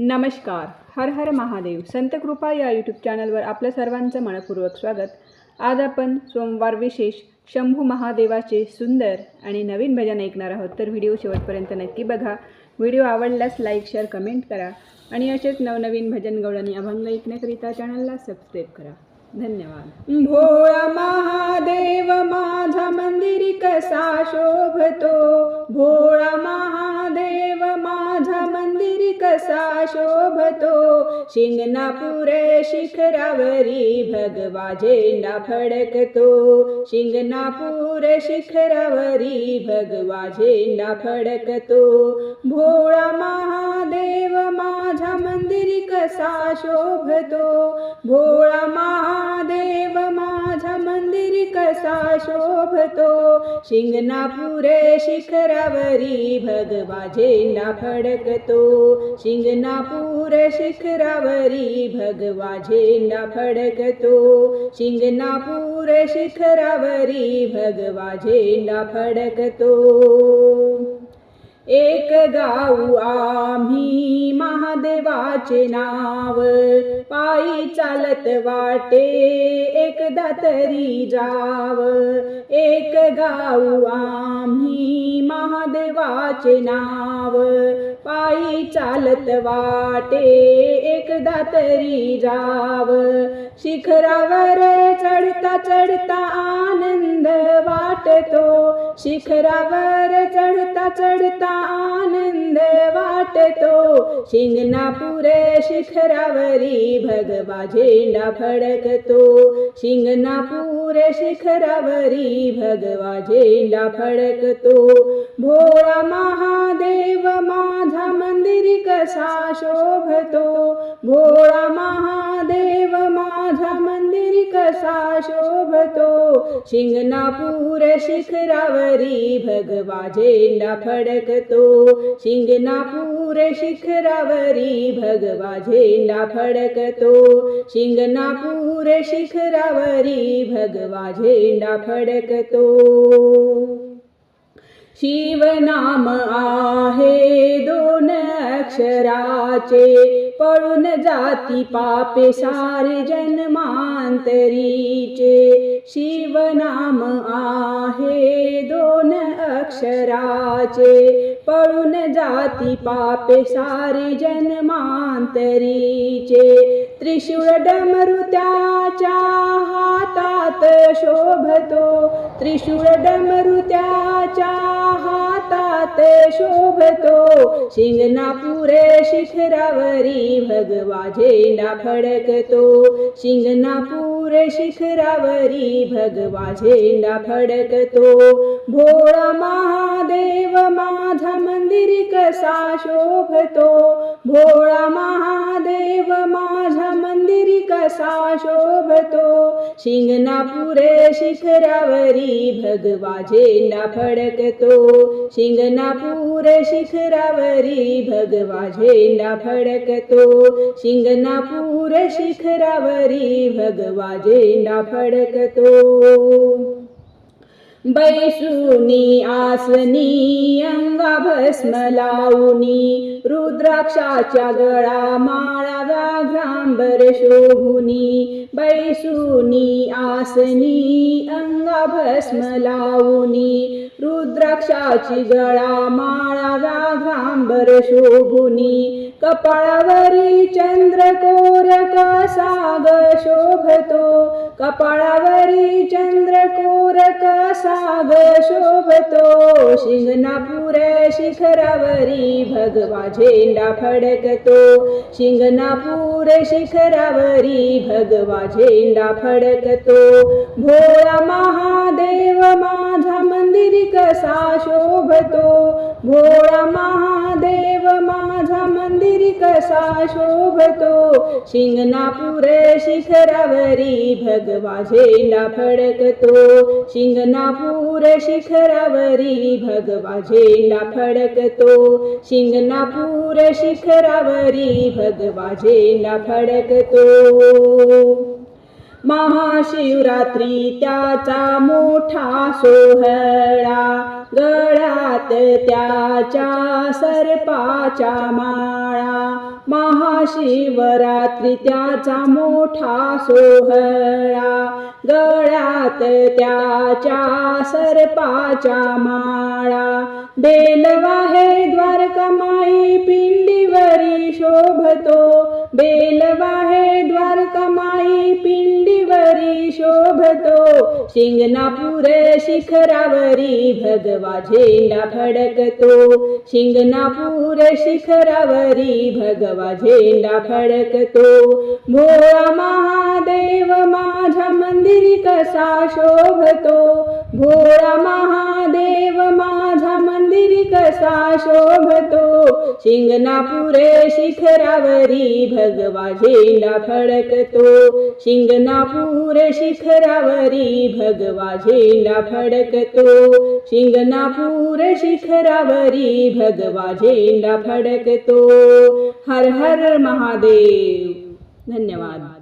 नमस्कार. हर हर महादेव. संत कृपा या यूट्यूब चॅनलवर आपल्या सर्वांचं मनपूर्वक स्वागत. आज आपण सोमवार विशेष शंभू महादेवाचे सुंदर आणि नवीन भजन ऐकणार आहोत. तर व्हिडिओ शेवटपर्यंत नक्की बघा. व्हिडिओ आवडल्यास लाईक शेअर कमेंट करा आणि असेच नवनवीन भजन गवळणी अभंग ऐकण्याकरिता चॅनलला सबस्क्राईब करा. धन्यवाद. भोळा महादेव माझा मंदिर कसा शोभतो? भोळा शिंगणापुर शिखरावरी भगवा झेंडा फडकतो. शिंगणापूर शिखरावरी भगवा झेंडा फडकतो. भोळा महादेव माझा मंदिर कसा शोभतो? भोळा महा कसा शोभतो. शिंगणापुरे शिखरावरी भगवा झेंडा फडकतो. शिंगणापूर शिखरावरी भगवा झेंडा फडकतो. शिंगणापूर शिखरावरी भगवा झेंडा फडकतो. एक गाऊ आम्ही महादेवाचे नाव. पायी चालत वाटे एकदा तरी जाव. एक गाऊ आम्ही महादेवाचे नाव. पायी चालत वाटे एकदा तरी जाव. शिखरावर चढता चढता आनंद वाटतो. शिखरावर चढता चढता आनंद वाटतो शिंगणापुरे शिखरावरी भगवा झेंडा फडकतो शिंगणापूर शिखरावरी भगवा झेंडा फडकतो. भोळा महादेव माझा मंदिर कसा शोभतो? भोळा महादेव माझा मंदिर कसा शोभतो? शिंगणापूर शिखरावरी भगवा झेंडा फडकतो. शिंगणापूर शिखरावरी भगवा झेंडा फडकतो. शिंगणापूर त्यावरी भगवा झेंडा फडकतो. शिवनाम आहे दोन अक्षराचे पळून जाती पापे सारे जन्मांतरीचे. शिवनाम आहे दोन अक्षराचे पळून जाती पापे सारे जन्मांतरीचे. त्रिशूळ डमरुत्याच्या हातात शोभतो. त्रिशूळ डमरू त्याच्या हातात शोभतो शिंगणापुरे शिखरावरी भगवा झेंडा फडकतो शिंगणापुरे शिखरावरी भगवा झेंडा फडकतो भोळा महादेव माझा मंदिरी कसा शोभतो भोळा महादेव माझा मंदिरी कसा शोभतो शिंगणापुरे शिखरावरी भगवा झेंडा फडकतो शिंगणापुरे शिखरावरी भगवा झेंडा फडकतो शिंगणापूर शिखरावरी भगवा झेंडा फडकतो बैसुनी आसनी अंगा भस्म लावणी रुद्राक्षाच्या गळा माळा व्याघ्रांबर शोभुनी बैसुनी आसनी अंगा भस्म लावणी रुद्राक्षाची गळा माळा व्याघ्रांबर शोभुनी कपाळावरी चंद्रकोर कसा शोभतो कपाळावरी चंद्रकोर कसा ग शोभतो शिंगणापूर शिखरावरी भगवा झेंडा फडकतो शिंगणापूर शिखरावरी भगवा झेंडा फडकतो भोळा महादेव शोभतो भोळा महादेव माझा मंदिरी कसा शोभतो? शिंगणापुरे शिखरावरी भगवा झेंडा फडकतो. शिंगणापूर शिखरावरी भगवा झेंडा फडकतो. शिंगणापूर शिखरावरी भगवा झेंडा फडकतो. महाशिवरात्री त्याचा मोठा सोहळा गळ्यात त्याच्या सर्पाच्या माळा. महाशिवरात्री त्याचा मोठा सोहळा गळ्यात त्याच्या सर्पाच्या माळा. बेलवाहे द्वारकमाई पिंडीवरी शोभतो बेलवाहे द्वारकमाई पिंडीवरी शोभतो. शिंगणापूर शिखरावरी भगवा झेंडा फडकतो. शिंगणापूर शिखरावरी भगवा झेंडा फडकतो. भोळा महादेव माझा मंदिरी कसा शोभतो? भोळा महादेव माझा मंदिरी कसा शोभतो? शिंगणापुरे शिखरावरी भगवा झेंडा फडकतो. शिंगणापुरे शिखरावरी भगवा झेंडा फडकतो. शिंगणापूर शिखरावरी भगवा झेंडा फडकतो. हर हर महादेव. धन्यवाद.